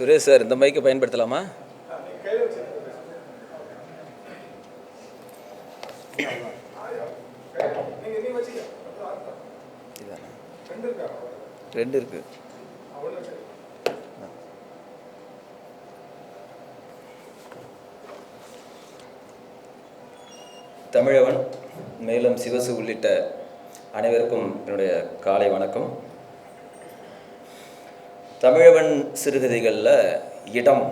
Suresh sir இந்த மைக்கை பயன்படுத்தலாமா? ரெண்டு இருக்கு. தமிழவன் மேலும் சிவசு உள்ளிட்ட அனைவருக்கும் என்னுடைய காலை வணக்கம். தமிழவன் சிறுகதைகளில் இடம்.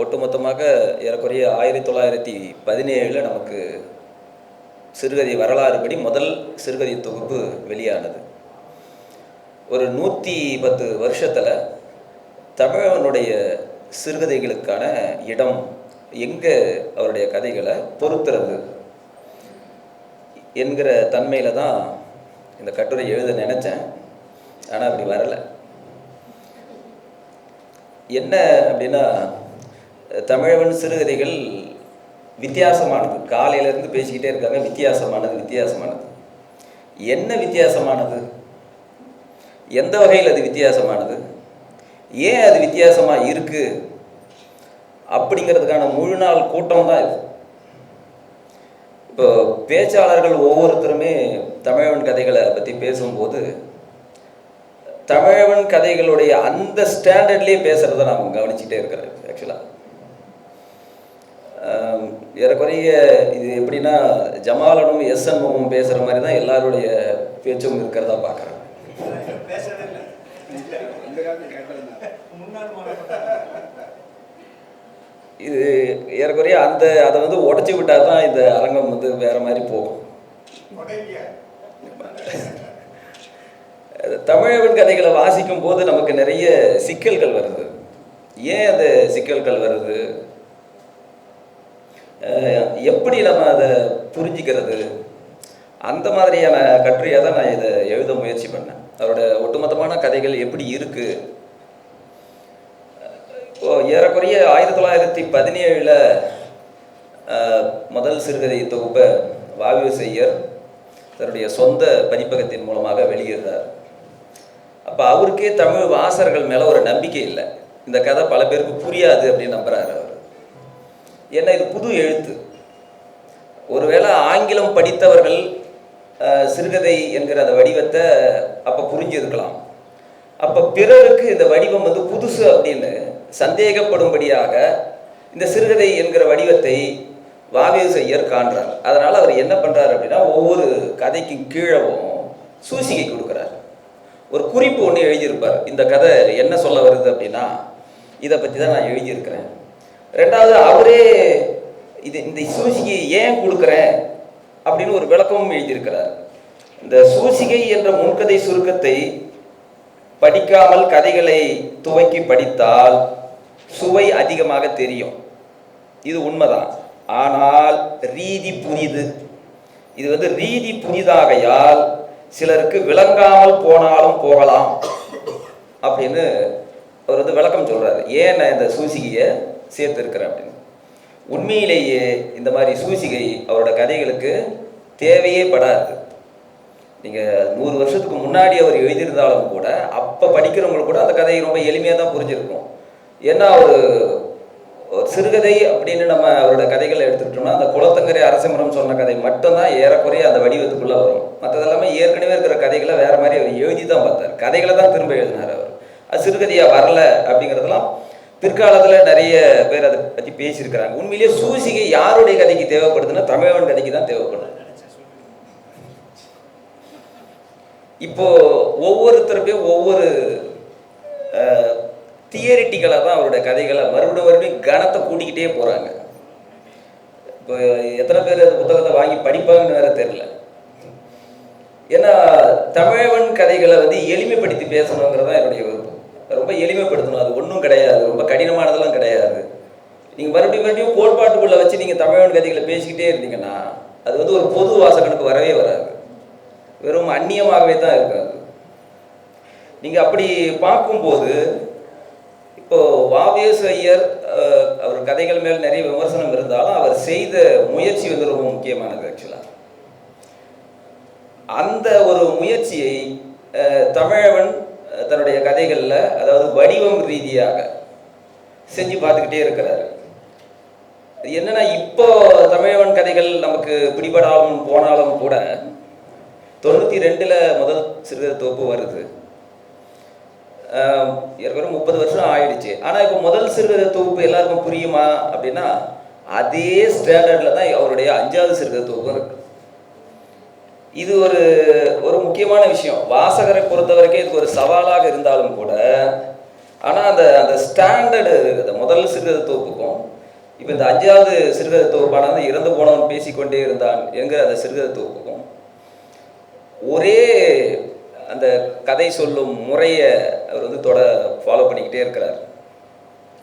ஒட்டுமொத்தமாக ஏறக்குறைய ஆயிரத்தி தொள்ளாயிரத்தி பதினேழில் நமக்கு சிறுகதை வரலாறு படி முதல் சிறுகதை தொகுப்பு வெளியானது. ஒரு நூற்றி பத்து வருஷத்தில் தமிழவனுடைய சிறுகதைகளுக்கான இடம் எங்கே அவருடைய கதைகளை பொறுத்துறது என்கிற தன்மையில் தான் இந்த கட்டுரை எழுத நினச்சேன். ஆனால் அப்படி வரலை. என்ன அப்படின்னா தமிழவன் சிறுகதைகள் வித்தியாசமானது. காலையிலேருந்து பேசிக்கிட்டே இருக்காங்க வித்தியாசமானது வித்தியாசமானது. என்ன வித்தியாசமானது? எந்த வகையில் அது வித்தியாசமானது? ஏன் அது வித்தியாசமாக இருக்குது அப்படிங்கிறதுக்கான முழு நாள் கூட்டம் தான் இது. இப்போ பேச்சாளர்கள் ஒவ்வொருத்தருமே தமிழவன் கதைகளை பற்றி பேசும்போது தமிழவன் கதைகளுடைய அந்த ஸ்டாண்டர்ட்லேயே பேசுகிறத நாம் கவனிச்சுட்டே இருக்கிறேன் ஆக்சுவலாக ஏறக்குறைய இது எப்படின்னா ஜமாலனும் எஸ்என்மும் பேசுகிற மாதிரி தான் எல்லாருடைய பேச்சும் இருக்கிறதா பார்க்குறேன் இது ஏறக்குறைய அந்த அதை வந்து உடச்சி விட்டால் தான் இந்த அரங்கம் வந்து வேற மாதிரி போகும். தமிழவன் கதைகளை வாசிக்கும் போது நமக்கு நிறைய சிக்கல்கள் வருது. ஏன் அந்த சிக்கல்கள் வருது? எப்படி நம்ம அதை புரிஞ்சிக்கிறது? அந்த மாதிரியான கட்டுரையாக தான் நான் இதை எழுத முயற்சி பண்ணேன். அவரோட ஒட்டுமொத்தமான கதைகள் எப்படி இருக்கு? இப்போ ஏறக்குறைய ஆயிரத்தி தொள்ளாயிரத்தி பதினேழில் முதல் சிறுகதை தொகுப்பை வாயு தன்னுடைய சொந்த பதிப்பகத்தின் மூலமாக வெளியிடுறார். அப்போ அவருக்கே தமிழ் வாசகர்கள் மேலே ஒரு நம்பிக்கை இல்லை. இந்த கதை பல பேருக்கு புரியாது அப்படின்னு நம்புகிறாரு அவர். ஏன்னா இது புது எழுத்து. ஒருவேளை ஆங்கிலம் படித்தவர்கள் சிறுகதை என்கிற அந்த வடிவத்தை அப்போ புரிஞ்சிருக்கலாம். அப்போ பிறருக்கு இந்த வடிவம் வந்து புதுசு அப்படின்னு சந்தேகப்படும்படியாக இந்த சிறுகதை என்கிற வடிவத்தை வாவிய செய்யர் காண்றார். அதனால் அவர் என்ன பண்ணுறாரு அப்படின்னா ஒவ்வொரு கதைக்கும் கீழவும் சூசிகை கொடுக்குறார். ஒரு குறிப்பு ஒன்று எழுதியிருப்பார். இந்த கதை என்ன சொல்ல வருது அப்படின்னா இதை பற்றி தான் நான் எழுதியிருக்கிறேன். ரெண்டாவது அவரே இது இந்த சூசிகையை ஏன் கொடுக்குறேன் அப்படின்னு ஒரு விளக்கமும் எழுதியிருக்கிறார். இந்த சூசிகை என்ற முன்கதை சுருக்கத்தை படிக்காமல் கதைகளை துவக்கி படித்தால் சுவை அதிகமாக தெரியும். இது உண்மைதான். ஆனால் ரீதி புனிது இது வந்து ரீதி புனிதாகையால் சிலருக்கு விளங்காமல் போனாலும் போகலாம். அப்படின்னு அவர் வந்து விளக்கம் சொல்கிறார் ஏன் நான் இந்த சூசிகையை சேர்த்துருக்கிறேன் அப்படின்னு. உண்மையிலேயே இந்த மாதிரி சூசிகை அவரோட கதைகளுக்கு தேவையே படாது. நீங்கள் நூறு வருஷத்துக்கு முன்னாடி அவர் எழுதியிருந்தாலும் கூட அப்போ படிக்கிறவங்களுக்கு கூட அந்த கதையை ரொம்ப எளிமையாக தான் புரிஞ்சிருக்கும். ஏன்னா ஒரு சிறுகதை அப்படின்னு நம்ம அவரோட கதைகளை எடுத்துக்கிட்டோம்னா அந்த குளத்தங்கரை அரசமரம் சொன்ன கதை மட்டும்தான் ஏறக்குறைய அந்த வடிவத்துக்குள்ளே வரும். மற்றதெல்லாமே ஏற்கனவே இருக்கிற கதைகளை வேற மாதிரி அவர் எழுதி தான் பார்த்தார். கதைகளை தான் திரும்ப எழுதினார் அவர். அது சிறுகதையாக வரல அப்படிங்கிறதெல்லாம் பிற்காலத்தில் நிறைய பேர் அதை பற்றி பேசியிருக்கிறாங்க. உண்மையிலேயே சூசிகை யாருடைய கதைக்கு தேவைப்படுதுன்னா தமிழவன் கதைக்கு தான் தேவைப்படுது. இப்போ ஒவ்வொருத்தருமே ஒவ்வொரு தியரிட்டிக்கலாக தான் அவரோட கதைகளை மறுபடியும் மறுபடியும் கனத்தை கூட்டிக்கிட்டே போகிறாங்க இப்போ எத்தனை பேர் அந்த புத்தகத்தை வாங்கி படிப்பாங்கன்னு வேற தெரில ஏன்னா தமிழவன் கதைகளை வந்து எளிமைப்படுத்தி பேசணுங்கிறது தான் என்னுடைய விருப்பம். ரொம்ப எளிமைப்படுத்தணும். அது ஒன்றும் கிடையாது. ரொம்ப கடினமானதெல்லாம் கிடையாது. நீங்கள் மறுபடியும் மறுபடியும் கோட்பாட்டுக்குள்ளே வச்சு நீங்கள் தமிழன் கதைகளை பேசிக்கிட்டே இருந்தீங்கன்னா அது வந்து ஒரு பொது வாசகனுக்கு வரவே வராது. வெறும் அந்நியமாகவே தான் இருக்காது. நீங்கள் அப்படி பார்க்கும்போது இப்போது வாவேஸ் ஐயர் அவர் கதைகள் மேல் நிறைய விமர்சனம் இருந்தாலும் அவர் செய்த முயற்சி வந்து ரொம்ப முக்கியமானது ஆக்சுவலாக அந்த ஒரு முயற்சியை தமிழவன் தன்னுடைய கதைகளில் அதாவது வடிவம் ரீதியாக செஞ்சு பார்த்துக்கிட்டே இருக்கிறாரு. என்னென்னா என்னன்னா இப்போ தமிழவன் கதைகள் நமக்கு பிடிபடாமல் போனாலும் கூட தொண்ணூற்றி ரெண்டில் முதல் சிறுகதை தொகுப்பு வருது. ஏற்கனவே முப்பது வருஷம் ஆயிடுச்சு. ஆனால் இப்போ முதல் சிறுகதை தொகுப்பு எல்லாருக்கும் புரியுமா அப்படின்னா அதே ஸ்டாண்டர்டில் தான் அவருடைய அஞ்சாவது சிறுகதை தொகுப்பு இருக்கு. இது ஒரு ஒரு முக்கியமான விஷயம். வாசகரை பொறுத்த வரைக்கும் இதுக்கு ஒரு சவாலாக இருந்தாலும் கூட ஆனால் அந்த அந்த ஸ்டாண்டர்டு அந்த முதல் சிறுகதை தொகுப்புக்கும் இப்போ இந்த அஞ்சாவது சிறுகதை தொகுப்பானது இறந்து போனவன் பேசிக்கொண்டே இருந்தான் என்கிற அந்த சிறுகதை தொகுப்புக்கும் ஒரே அந்த கதை சொல்லும் முறையை அவர் வந்து தொட ஃபாலோ பண்ணிக்கிட்டே இருக்கிறார்.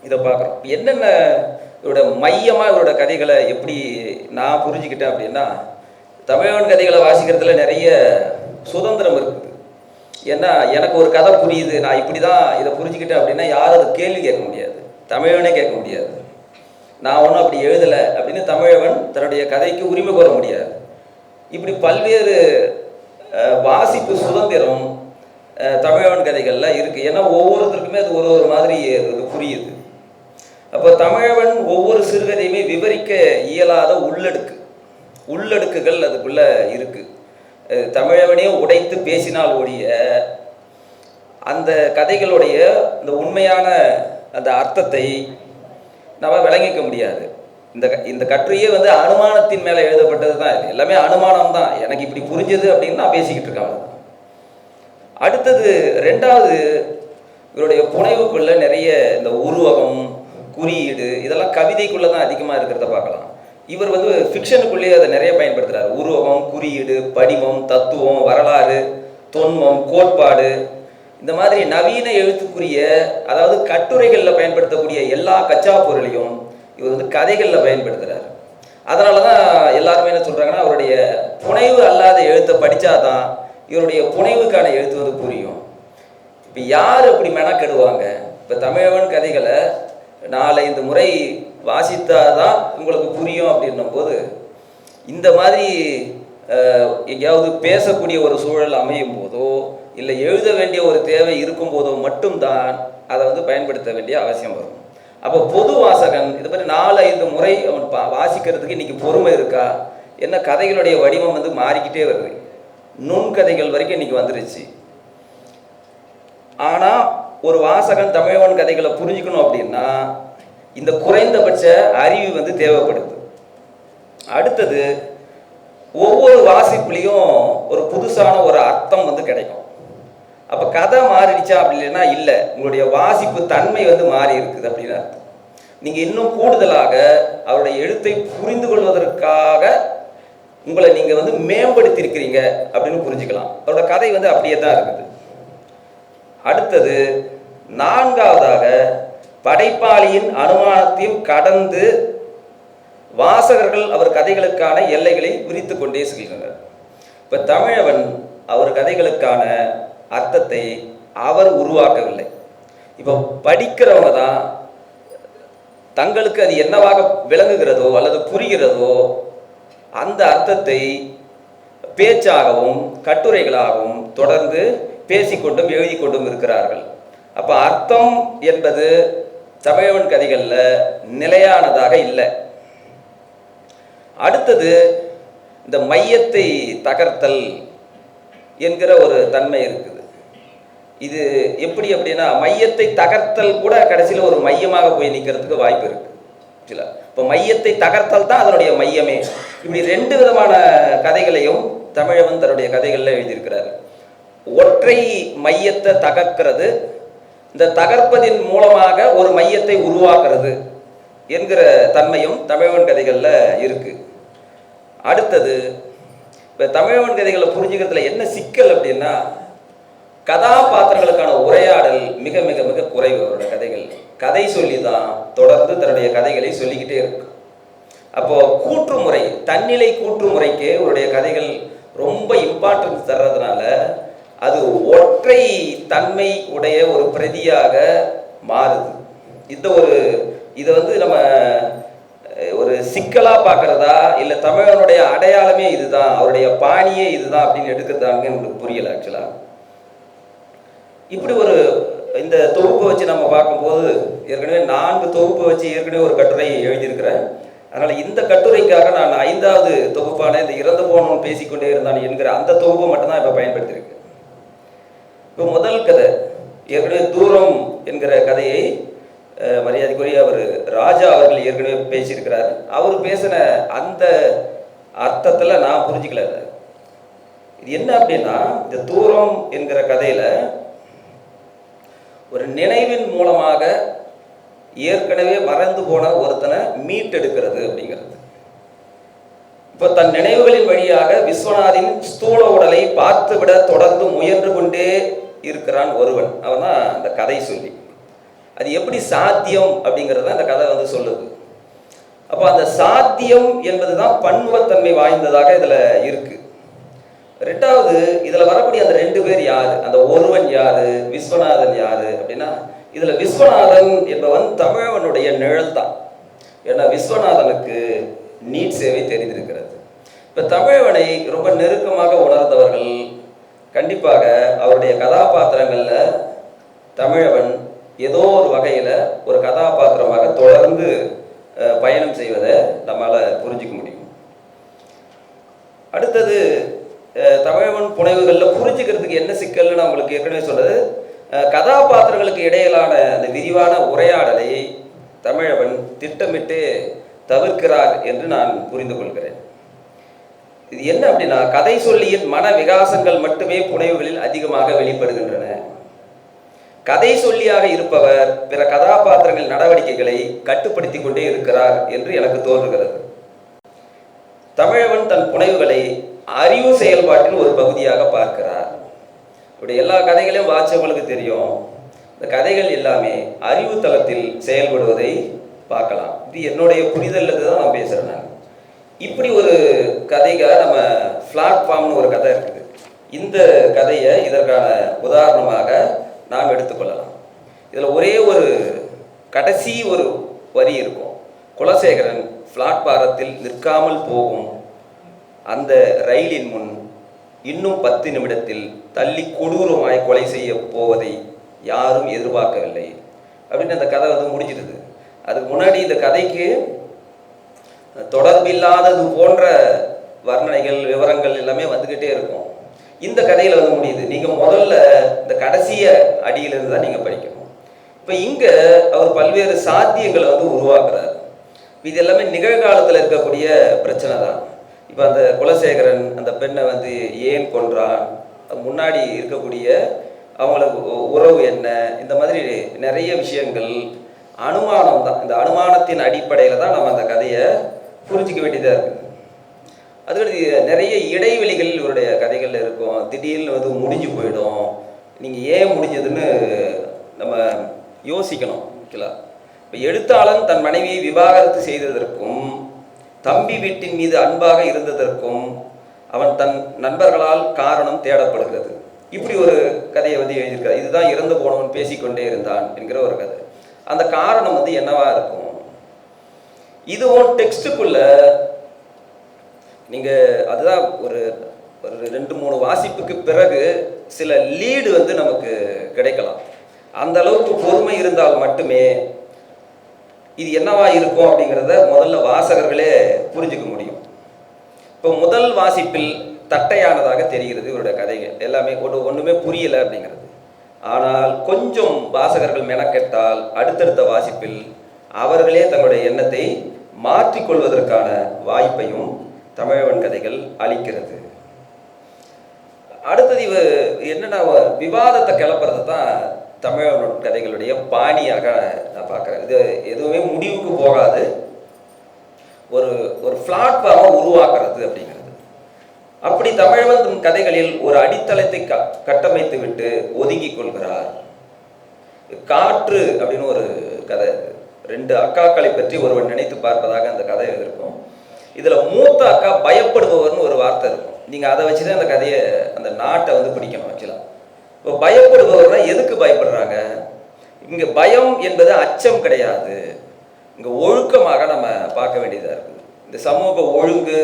இதை பார்க்குறோம். என்னென்ன இவரோட மையமாக இவரோட கதைகளை எப்படி நான் புரிஞ்சுக்கிட்டேன் அப்படின்னா தமிழன் கதைகளை வாசிக்கிறதுல நிறைய சுதந்திரம் இருக்குது. ஏன்னா எனக்கு ஒரு கதை புரியுது நான் இப்படி தான் இதை புரிஞ்சுக்கிட்டேன் அப்படின்னா யாரும் அதை கேள்வி கேட்க முடியாது. தமிழனே கேட்க முடியாது. நான் ஒன்றும் அப்படி எழுதலை அப்படின்னு தமிழவன் தன்னுடைய கதைக்கு உரிமை கோர முடியாது. இப்படி பல்வேறு வாசிப்பு சுதந்திரம் தமிழன் தமிழவன் கதைகளில் இருக்குது ஏன்னா ஒவ்வொருத்தருக்குமே அது ஒரு ஒரு மாதிரி அது புரியுது. அப்போ தமிழவன் ஒவ்வொரு சிறுகதையுமே விவரிக்க இயலாத உள்ளடுக்கு உள்ளடுக்குகள் அதுக்குள்ளே இருக்குது தமிழவனே உடைத்து பேசினால் ஒழிய அந்த கதைகளுடைய இந்த உண்மையான அந்த அர்த்தத்தை நம்ம விளங்கிக்க முடியாது. இந்த க- இந்த கட்டுரையே வந்து அனுமானத்தின் மேலே எழுதப்பட்டது தான் இது. எல்லாமே அனுமானம் தான் எனக்கு இப்படி புரிஞ்சது அப்படின்னு நான் பேசிக்கிட்டு இருக்காங்க அடுத்தது ரெண்டாவது இவருடைய புனைவுக்குள்ள நிறைய இந்த உருவகம் குறியீடு இதெல்லாம் கவிதைக்குள்ள தான் அதிகமாக இருக்கிறத பார்க்கலாம். இவர் வந்து ஃபிக்ஷனுக்குள்ளேயே அதை நிறைய பயன்படுத்துகிறார் உருவகம் குறியீடு படிமம் தத்துவம் வரலாறு தொன்மம் கோட்பாடு. இந்த மாதிரி நவீன எழுத்துக்குரிய அதாவது கட்டுரைகளில் பயன்படுத்தக்கூடிய எல்லா கச்சா பொருளையும் இவர் வந்து கதைகளில் பயன்படுத்துகிறார் அதனால தான் எல்லாருமே என்ன சொல்கிறாங்கன்னா அவருடைய புனைவு அல்லாத எழுத்தை படிச்சாதான் இவருடைய புனைவுக்கான எழுத்து வந்து புரியும். இப்போ யார் அப்படி மெனக்கெடுவாங்க? இப்போ தமிழவன் கதைகளை நாளை இந்த முறை வாசித்தாதான் உங்களுக்கு புரியும் அப்படின்னும் போது இந்த மாதிரி எங்கேயாவது பேசக்கூடிய ஒரு சூழல் அமையும் போதோ இல்லை எழுத வேண்டிய ஒரு தேவை இருக்கும் போதோ மட்டும்தான் அதை வந்து பயன்படுத்த வேண்டிய அவசியம் வரும். அப்போ பொது வாசகன் இது மாதிரி நாலு ஐந்து முறை அவன் பா வாசிக்கிறதுக்கு இன்னைக்கு பொறுமை இருக்கா? என்ன கதைகளுடைய வடிவம் வந்து மாறிக்கிட்டே வருது. நுண்கதைகள் வரைக்கும் இன்னைக்கு வந்துருச்சு. ஆனால் ஒரு வாசகன் தமிழவன் கதைகளை புரிஞ்சுக்கணும் அப்படின்னா இந்த குறைந்தபட்ச அறிவு வந்து தேவைப்படுது. அடுத்தது ஒவ்வொரு வாசிப்புலேயும் ஒரு புதுசான ஒரு அர்த்தம் வந்து கிடைக்கும். அப்போ கதை மாறிடுச்சா அப்படி இல்லைன்னா இல்லை. உங்களுடைய வாசிப்பு தன்மை வந்து மாறி இருக்குது அப்படின்னு அர்த்தம். நீங்கள் இன்னும் கூடுதலாக அவருடைய எழுத்தை புரிந்து கொள்வதற்காக உங்களை நீங்கள் வந்து மேம்படுத்தியிருக்கிறீங்க அப்படின்னு புரிஞ்சுக்கலாம். அவரோட கதை வந்து அப்படியே தான் இருக்குது. அடுத்தது நான்காவதாக படைப்பாளியின் அனுமானத்தையும் கடந்து வாசகர்கள் அவர் கதைகளுக்கான எல்லைகளை விரித்து கொண்டே செல்கின்றனர் இப்போ தமிழவன் அவர் கதைகளுக்கான அர்த்தத்தை அவர் உருவாக்கவில்லை. இப்போ படிக்கிறவங்க தான் தங்களுக்கு அது என்னவாக விளங்குகிறதோ அல்லது புரிகிறதோ அந்த அர்த்தத்தை பேச்சாகவும் கட்டுரைகளாகவும் தொடர்ந்து பேசிக்கொண்டும் எழுதி கொண்டும் இருக்கிறார்கள். அப்போ அர்த்தம் என்பது தமிழவன் கதைகளில் நிலையானதாக இல்லை. அடுத்தது இந்த மையத்தை தகர்த்தல் என்கிற ஒரு தன்மை இருக்குது இது எப்படி அப்படின்னா மையத்தை தகர்த்தல் கூட கடைசியில் ஒரு மையமாக போய் நிற்கிறதுக்கு வாய்ப்பு இருக்கு. சில இப்போ மையத்தை தகர்த்தல் தான் அதனுடைய மையமே. இப்படி ரெண்டு விதமான கதைகளையும் தமிழவன் தன்னுடைய கதைகளில் எழுதியிருக்கிறார். ஒற்றை மையத்தை தகர்க்கிறது இந்த தகர்ப்பதின் மூலமாக ஒரு மையத்தை உருவாக்குறது என்கிற தன்மையும் தமிழவன் கதைகளில் இருக்கு. அடுத்தது இப்போ தமிழவன் கதைகளை புரிஞ்சுக்கிறதுல என்ன சிக்கல் அப்படின்னா கதாபாத்திரங்களுக்கான உரையாடல் மிக மிக மிக குறைவு அவரோட கதைகள். கதை சொல்லி தான் தொடர்ந்து தன்னுடைய கதைகளை சொல்லிக்கிட்டே இருக்கு. அப்போ கூற்றுமுறை தன்னிலை கூற்றுமுறைக்கு அவருடைய கதைகள் ரொம்ப இம்பார்ட்டன்ஸ் தர்றதுனால அது ஒற்றை தன்மை உடைய ஒரு பிரதியாக மாறுது. இந்த ஒரு இதை வந்து நம்ம ஒரு சிக்கலா பார்க்கறதா? இல்லை தமிழனுடைய அடையாளமே இதுதான் அவருடைய பாணியே இதுதான் அப்படின்னு எடுக்கிறதாங்க எனக்கு புரியல ஆக்சுவலா இப்படி ஒரு இந்த தொகுப்பை வச்சு நம்ம பார்க்கும்போது ஏற்கனவே நான்கு தொகுப்பை வச்சு ஏற்கனவே ஒரு கட்டுரை எழுதியிருக்கிறேன். அதனால் இந்த கட்டுரைக்காக நான் ஐந்தாவது தொகுப்பான இந்த இறந்து போனவன் பேசிக்கொண்டே இருந்தான் என்கிற அந்த தொகுப்பை மட்டும்தான் இப்போ பயன்படுத்தியிருக்கேன் இப்போ முதல் கதை ஏற்கனவே தூரம் என்கிற கதையை மரியாதைக்குரிய அவர் ராஜா அவர்கள் ஏற்கனவே பேசியிருக்கிறார். அவர் பேசின அந்த அர்த்தத்தில் நான் புரிஞ்சுக்கல இது என்ன அப்படின்னா இந்த தூரம் என்கிற கதையில் ஒரு நினைவின் மூலமாக ஏற்கனவே மறந்து போன ஒருத்தனை மீட்டெடுக்கிறது அப்படிங்கிறது. இப்போ தன் நினைவுகளின் வழியாக விஸ்வநாதின் ஸ்தூல உடலை பார்த்துவிட தொடர்ந்து முயன்று கொண்டே இருக்கிறான் ஒருவன். அவன் தான் அந்த கதை சொல்லி. அது எப்படி சாத்தியம் அப்படிங்கிறத அந்த கதை வந்து சொல்லுது. அப்போ அந்த சாத்தியம் என்பது தான் பன்முகத்தன்மை வாய்ந்ததாக இதில் இருக்குது ரெண்டாவது இதில் வரக்கூடிய அந்த ரெண்டு பேர் யாரு? அந்த ஒருவன் யாரு? விஸ்வநாதன் யாரு? அப்படின்னா இதில் விஸ்வநாதன் என்பவன் தமிழவனுடைய நிழல் தான் ஏன்னா விஸ்வநாதனுக்கு நீட் சேவை தெரிந்திருக்கிறது. இப்போ தமிழவனை ரொம்ப நெருக்கமாக உணர்ந்தவர்கள் கண்டிப்பாக அவருடைய கதாபாத்திரங்களில் தமிழவன் ஏதோ ஒரு வகையில் ஒரு கதாபாத்திரமாக தொடர்ந்து பயணம் செய்வதை நம்மளால புரிஞ்சிக்க முடியும். அடுத்தது அஹ், தமிழவன் புனைவுகளில் புரிஞ்சுக்கிறதுக்கு என்ன சிக்கல்னு நான் உங்களுக்கு ஏற்கனவே சொன்னது. கதாபாத்திரங்களுக்கு இடையிலான அந்த விரிவான உரையாடலை தமிழவன் திட்டமிட்டு தவிர்க்கிறார் என்று நான் புரிந்து கொள்கிறேன். இது என்ன அப்படின்னா கதை சொல்லியின் மன விகாசங்கள் மட்டுமே புனைவுகளில் அதிகமாக வெளிப்படுகின்றன. கதை சொல்லியாக இருப்பவர் பிற கதாபாத்திரங்கள் நடவடிக்கைகளை கட்டுப்படுத்தி கொண்டே இருக்கிறார் என்று எனக்கு தோன்றுகிறது. தமிழவன் தன் புனைவுகளை அறிவு செயல்பாட்டின் ஒரு பகுதியாக பார்க்கிறார். இப்படி எல்லா கதைகளையும் வாட்சவங்களுக்கு தெரியும். இந்த கதைகள் எல்லாமே அறிவு தளத்தில் செயல்படுவதை பார்க்கலாம். இது என்னுடைய புரிதலுக்கு தான் நான் பேசுகிறேன் நான். இப்படி ஒரு கதைக்காக நம்ம பிளாட்ஃபார்ம்னு ஒரு கதை இருக்குது. இந்த கதையை இதற்கான உதாரணமாக நாம் எடுத்துக்கொள்ளலாம். இதில் ஒரே ஒரு கடைசி ஒரு வரி இருக்கும். குலசேகரன் பிளாட்பாரத்தில் நிற்காமல் போகும் அந்த ரயிலின் முன் இன்னும் பத்து நிமிடத்தில் தள்ளி கொடூரமாய் கொலை செய்ய போவதை யாரும் எதிர்பார்க்கவில்லை. அப்படின்னு அந்த கதை வந்து முடிஞ்சிடுது. அதுக்கு முன்னாடி இந்த கதைக்கு தொடர்பில்லாதது போன்ற வர்ணனைகள் விவரங்கள் எல்லாமே வந்துக்கிட்டே இருக்கும். இந்த கதையில் வந்து முடியுது. நீங்கள் முதல்ல இந்த கடைசிய அடியிலிருந்து தான் நீங்கள் படிக்கணும். இப்போ இங்கே அவர் பல்வேறு சாத்தியங்களை வந்து உருவாக்குறார். இது எல்லாமே நிகழ்காலத்தில் இருக்கக்கூடிய பிரச்சனை தான். இப்போ அந்த குலசேகரன் அந்த பெண்ணை வந்து ஏன் கொன்றான்? முன்னாடி இருக்கக்கூடிய அவங்களுக்கு உறவு என்ன? இந்த மாதிரி நிறைய விஷயங்கள் அனுமானம் தான். இந்த அனுமானத்தின் அடிப்படையில் தான் நம்ம அந்த கதையை புரிஞ்சிக்க வேண்டியதாக இருக்குது அதுக்கடுத்து நிறைய இடைவெளிகள் இவருடைய கதைகளில் இருக்கும். திடீர்னு வந்து முடிஞ்சு போயிடும். நீங்கள் ஏன் முடிஞ்சதுன்னு நம்ம யோசிக்கணும் ஓகேலா இப்போ எழுத்தாளன் தன் மனைவியை விவாகரத்து செய்ததற்கும் தம்பி வீட்டின் மீது அன்பாக இருந்ததற்கும் அவன் தன் நண்பர்களால் காரணம் தேடப்படுகிறது. இப்படி ஒரு கதையை வந்து எழுதியிருக்கார் இதுதான் இறந்து போனவன் பேசிக்கொண்டே இருந்தான் என்கிற ஒரு கதை. அந்த காரணம் வந்து என்னவா இருக்கும்? இதுவும் டெக்ஸ்டுக்குள்ள நீங்க அதுதான் ஒரு ஒரு ரெண்டு மூணு வாசிப்புக்கு பிறகு சில லீடு வந்து நமக்கு கிடைக்கலாம். அந்த அளவுக்கு பொறுமை இருந்தால் மட்டுமே இது என்னவா இருக்கும் அப்படிங்கிறத முதல்ல வாசகர்களே புரிஞ்சுக்க முடியும். இப்போ முதல் வாசிப்பில் தட்டையானதாக தெரிகிறது இவருடைய கதைகள். எல்லாமே ஒன்று ஒன்றுமே புரியலை அப்படிங்கிறது. ஆனால் கொஞ்சம் வாசகர்கள் மெனக்கெட்டால் அடுத்தடுத்த வாசிப்பில் அவர்களே தங்களுடைய எண்ணத்தை மாற்றிக்கொள்வதற்கான வாய்ப்பையும் தமிழவன் கதைகள் அளிக்கிறது. அடுத்தது இவ என்னென்ன விவாதத்தை கிளப்புறது தான் தமிழ் கதைகளுடைய பாணியாக நான் பார்க்குறேன். இது எதுவுமே முடிவுக்கு போகாது. ஒரு ஒரு பிளாட்ஃபார்மை உருவாக்குறது அப்படிங்கிறது. அப்படி தமிழவன் கதைகளில் ஒரு அடித்தளத்தை க கட்டமைத்து விட்டு ஒதுங்கி கொள்கிறார். காற்று அப்படின்னு ஒரு கதை. ரெண்டு அக்காக்களை பற்றி ஒருவன் நினைத்து பார்ப்பதாக அந்த கதை இருக்கும். இதில் மூத்த அக்கா பயப்படுபவர்னு ஒரு வார்த்தை இருக்கும். நீங்கள் அதை வச்சுதான் அந்த கதையை அந்த நாட்டை வந்து பிடிக்கணும் ஆக்சுவலாக இப்போ பயப்படுபவர்னா எதுக்கு பயப்படுறாங்க? இங்க பயம் என்பது அச்சம் கிடையாது. இங்க ஒழுக்கமாக நம்ம பார்க்க வேண்டியதா இருக்குது. இந்த சமூக ஒழுங்கு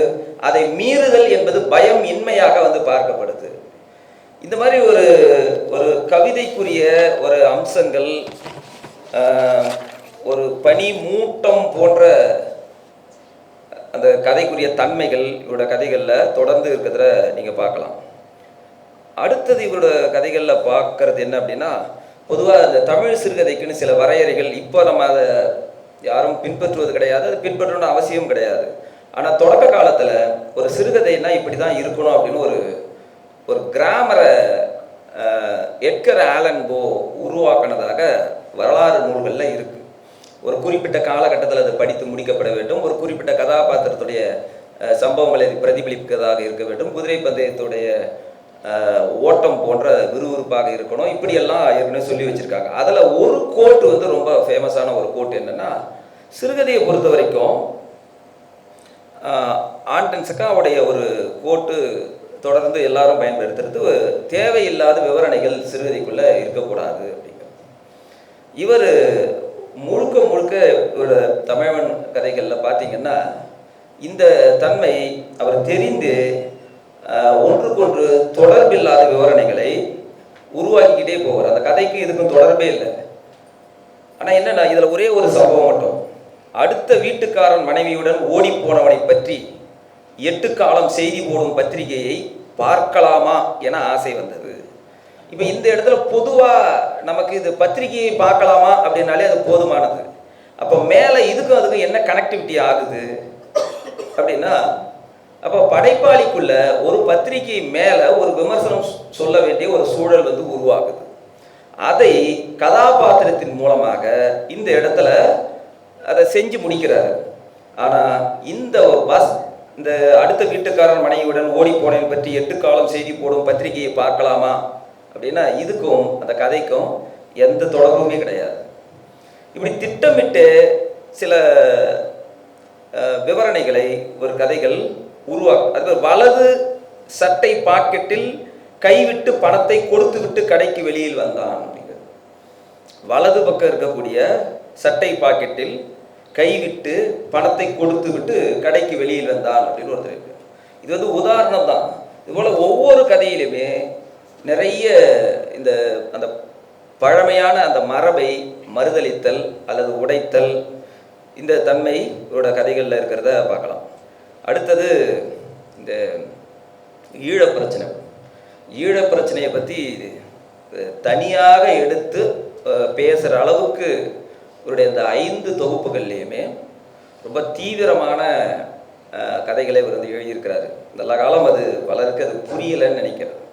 அதை மீறுதல் என்பது பயம் இன்மையாக வந்து பார்க்கப்படுது. இந்த மாதிரி ஒரு ஒரு கவிதைக்குரிய ஒரு அம்சங்கள் ஒரு பனி மூட்டம் போன்ற அந்த கதைக்குரிய தன்மைகள் இவரோட கதைகளில் தொடர்ந்து இருக்கிறத நீங்கள் பார்க்கலாம். அடுத்தது இவரோட கதைகளில் பார்க்கறது என்ன அப்படின்னா பொதுவாக இந்த தமிழ் சிறுகதைக்குன்னு சில வரையறைகள் இப்போ நம்ம அதை யாரும் பின்பற்றுவது கிடையாது அது பின்பற்றணும்னு அவசியம் கிடையாது. ஆனால் தொடக்க காலத்தில் ஒரு சிறுகதைன்னா இப்படி தான் இருக்கணும் அப்படின்னு ஒரு ஒரு கிராமரை எட்கர் ஆலன் போ உருவாக்கினதாக வரலாறு நூல்களில் இருக்குது ஒரு குறிப்பிட்ட காலகட்டத்தில் அது படித்து முடிக்கப்பட வேண்டும். ஒரு குறிப்பிட்ட கதாபாத்திரத்துடைய சம்பவங்களை பிரதிபலிப்பதாக இருக்க வேண்டும். குதிரை பந்தயத்துடைய ஓட்டம் போன்ற விறுவிறுப்பாக இருக்கணும். இப்படியெல்லாம் ஏற்கனவே சொல்லி வச்சுருக்காங்க. அதில் ஒரு கோட்டு வந்து ரொம்ப ஃபேமஸான ஒரு கோட்டு என்னென்னா சிறுகதையை பொறுத்த வரைக்கும் ஆண்டன் சக்காவுடைய ஒரு கோட்டு தொடர்ந்து எல்லாரும் பயன்படுத்துறது தேவையில்லாத விவரணைகள் சிறுகதைக்குள்ளே இருக்கக்கூடாது அப்படிங்கிறது. இவர் முழுக்க முழுக்க இவரோட தமிழன் கதைகளில் பார்த்தீங்கன்னா இந்த தன்மை அவர் தெரிந்து ஒன்றுக்கொன்று தொடர்பில்லாத விவரணைகளை உருவாக்கிக்கிட்டே போவார். அந்த கதைக்கு இதுக்கும் தொடர்பே இல்லை. ஆனால் என்னன்னா இதில் ஒரே ஒரு சம்பவம் மட்டும். அடுத்த வீட்டுக்காரன் மனைவியுடன் ஓடி போனவனை பற்றி எட்டு காலம் செய்தி போடும் பத்திரிகையை பார்க்கலாமா என ஆசை வந்தது. இப்போ இந்த இடத்துல பொதுவாக நமக்கு இது பத்திரிகையை பார்க்கலாமா அப்படின்னாலே அது போதுமானது. அப்போ மேலே இதுக்கும் அதுக்கும் என்ன கனெக்டிவிட்டி ஆகுது? அப்படின்னா அப்போ படைப்பாளிக்குள்ள ஒரு பத்திரிகை மேலே ஒரு விமர்சனம் சொல்ல வேண்டிய ஒரு சூழல் வந்து உருவாகுது. அதை கதாபாத்திரத்தின் மூலமாக இந்த இடத்துல அதை செஞ்சு முடிக்கிறாரு. ஆனால் இந்த பஸ் இந்த அடுத்த வீட்டுக்காரன் மனைவியுடன் ஓடி போனேன் பற்றி எட்டு காலம் செய்தி போடும் பத்திரிகையை பார்க்கலாமா? அப்படின்னா இதுக்கும் அந்த கதைக்கும் எந்த தொடர்புமே கிடையாது. இப்படி திட்டமிட்டு சில விவரணைகளை ஒரு கதைகள் உருவாக்கும் அது வலது சட்டை பாக்கெட்டில் கைவிட்டு பணத்தை கொடுத்து விட்டு கடைக்கு வெளியில் வந்தான் அப்படிங்கிறது. வலது பக்கம் இருக்கக்கூடிய சட்டை பாக்கெட்டில் கைவிட்டு பணத்தை கொடுத்து விட்டு கடைக்கு வெளியில் வந்தான் அப்படின்னு ஒருத்தர் இருக்கு இது வந்து உதாரணம் தான். இதுபோல் ஒவ்வொரு கதையிலுமே நிறைய இந்த அந்த பழமையான அந்த மரபை மறுதளித்தல் அல்லது உடைத்தல் இந்த தன்மை இவரோட கதைகளில் இருக்கிறத பார்க்கலாம். அடுத்தது இந்த ஈழ பிரச்சனை ஈழ பிரச்சனையை பற்றி தனியாக எடுத்து பேசுகிற அளவுக்கு இவருடைய இந்த ஐந்து தொகுப்புகள்லேயுமே ரொம்ப தீவிரமான கதைகளை இவர் வந்து எழுதியிருக்கிறாரு. நல்ல காலம் அது பலருக்கு அது புரியலைன்னு நினைக்கிறது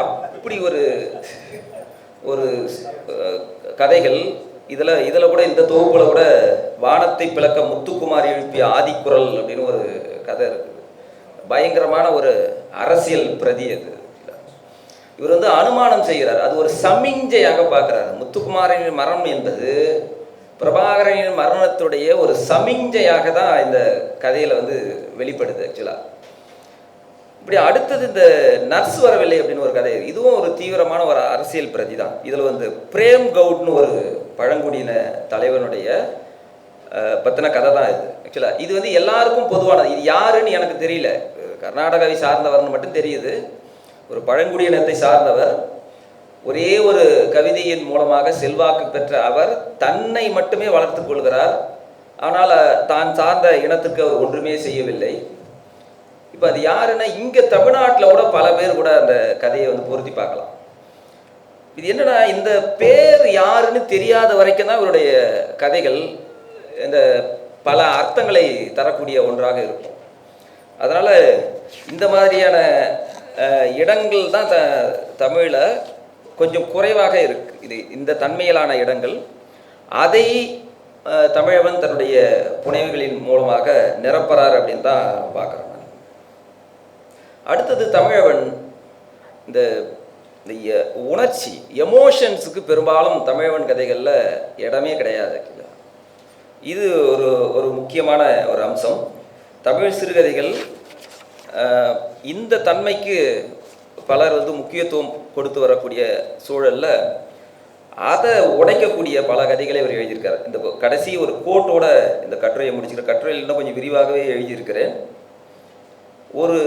அப்படி ஒரு ஒரு கதைகள் இதில் இதில் கூட இந்த தொகுப்பில் கூட வானத்தை பிளக்க முத்துக்குமார் எழுப்பிய ஆதிக்குரல் அப்படின்னு ஒரு கதை இருக்குது பயங்கரமான ஒரு அரசியல் பிரதி அது. இவர் வந்து அனுமானம் செய்கிறார். அது ஒரு சமிஞ்சையாக பார்க்கிறார். முத்துக்குமாரின் மரணம் என்பது பிரபாகரனின் மரணத்துடைய ஒரு சமிஞ்சையாக தான் இந்த கதையில் வந்து வெளிப்படுது ஆக்சுவலாக இப்படி அடுத்தது இந்த நர்ஸ் வரவில்லை அப்படின்னு ஒரு கதை. இதுவும் ஒரு தீவிரமான ஒரு அரசியல் பிரதி தான். இதில் வந்து பிரேம் கவுட்னு ஒரு பழங்குடியின தலைவனுடைய பற்றின கதை தான் இது. ஆக்சுவலாக இது வந்து எல்லாருக்கும் பொதுவானது. இது யாருன்னு எனக்கு தெரியல. கர்நாடகாவை சார்ந்தவர்னு மட்டும் தெரியுது. ஒரு பழங்குடியினத்தை சார்ந்தவர். ஒரே ஒரு கவிதையின் மூலமாக செல்வாக்கு பெற்ற அவர் தன்னை மட்டுமே வளர்த்துக் கொள்கிறார். ஆனால் தான் சார்ந்த இனத்துக்கு அவர் ஒன்றுமே செய்யவில்லை. இப்போ அது யாருன்னா இங்கே தமிழ்நாட்டில் கூட பல பேர் கூட அந்த கதையை வந்து பொருத்தி பார்க்கலாம். இது என்னன்னா இந்த பேர் யாருன்னு தெரியாத வரைக்கும் தான் இவருடைய கதைகள் இந்த பல அர்த்தங்களை தரக்கூடிய ஒன்றாக இருக்கும். அதனால் இந்த மாதிரியான இடங்கள் தான் த தமிழில் கொஞ்சம் குறைவாக இருக்கு. இது இந்த தன்மையிலான இடங்கள். அதை தமிழவன் தன்னுடைய புனைவுகளின் மூலமாக நிரப்புறார் அப்படின்னு தான் பார்க்குறேன் அடுத்தது தமிழவன் இந்த இந்த உணர்ச்சி எமோஷன்ஸுக்கு பெரும்பாலும் தமிழவன் கதைகளில் இடமே கிடையாது. இது ஒரு ஒரு முக்கியமான ஒரு அம்சம். தமிழ் சிறுகதைகள் இந்த தன்மைக்கு பலர் வந்து முக்கியத்துவம் கொடுத்து வரக்கூடிய சூழலில் அதை உடைக்கக்கூடிய பல கதைகளை அவர் எழுதியிருக்கார். இந்த கடைசி ஒரு கோட்டோட இந்த கட்டுரையை முடிச்சுக்கிற கட்டுரையில் இன்னும் கொஞ்சம் விரிவாகவே எழுதியிருக்கிறேன். ஒரு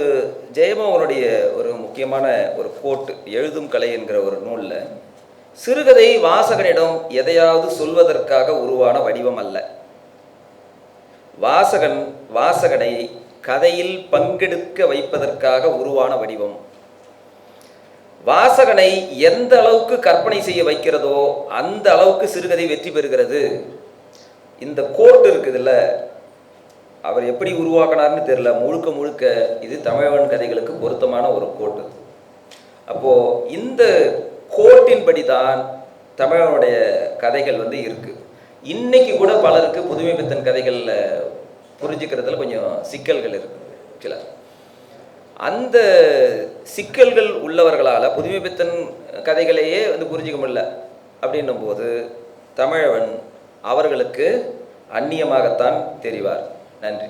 ஜெயமோகனுடைய ஒரு முக்கியமான ஒரு கோட்டு எழுதும் கலை என்கிற ஒரு நூலில் சிறுகதை வாசகனிடம் எதையாவது சொல்வதற்காக உருவான வடிவம் அல்ல. வாசகன் வாசகனை கதையில் பங்கெடுக்க வைப்பதற்காக உருவான வடிவம். வாசகனை எந்த அளவுக்கு கற்பனை செய்ய வைக்கிறதோ அந்த அளவுக்கு சிறுகதை வெற்றி பெறுகிறது. இந்த கோட் இருக்குதுல்ல அவர் எப்படி உருவாக்கினார்னு தெரியல. முழுக்க முழுக்க இது தமிழன் கதைகளுக்கு பொருத்தமான ஒரு கோட்டு அப்போது இந்த கோட்டின்படி தான் தமிழனுடைய கதைகள் வந்து இருக்குது இன்னைக்கு கூட பலருக்கு புதுமை பித்தன் கதைகளில் புரிஞ்சுக்கிறதுல கொஞ்சம் சிக்கல்கள் இருக்குது சில அந்த சிக்கல்கள் உள்ளவர்களால் புதுமை பித்தன் கதைகளையே வந்து புரிஞ்சிக்க முடியல. அப்படின்னும் போது தமிழவன் அவர்களுக்கு அந்நியமாகத்தான் தெரிவார். நன்றி.